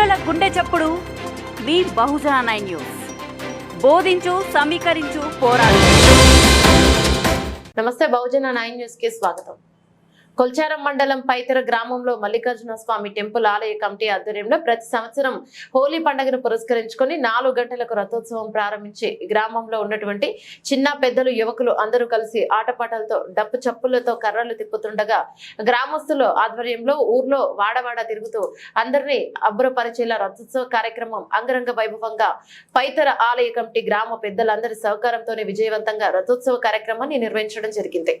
గుండె చప్పుడు మీ బహుజన nine news. బోధించు సమీకరించు పోరాడు. నమస్తే బహుజన నైన్ న్యూస్కి స్వాగతం. కొల్చారం మండలం పైతర గ్రామంలో మల్లికార్జున స్వామి టెంపుల్ ఆలయ కమిటీ ఆధ్వర్యంలో ప్రతి సంవత్సరం హోలీ పండుగను పురస్కరించుకొని నాలుగు గంటలకు రథోత్సవం ప్రారంభించి గ్రామంలో ఉన్నటువంటి చిన్న పెద్దలు యువకులు అందరూ కలిసి ఆటపాటలతో డప్పు చప్పులతో కర్రలు తిప్పుతుండగా గ్రామస్తుల ఆధ్వర్యంలో ఊర్లో వాడవాడ తిరుగుతూ అందరినీ అబ్బురపరిచేలా రథోత్సవ కార్యక్రమం అంగరంగ వైభవంగా పైతర ఆలయ కమిటీ గ్రామ పెద్దలందరి సహకారంతోనే విజయవంతంగా రథోత్సవ కార్యక్రమాన్ని నిర్వహించడం జరిగింది.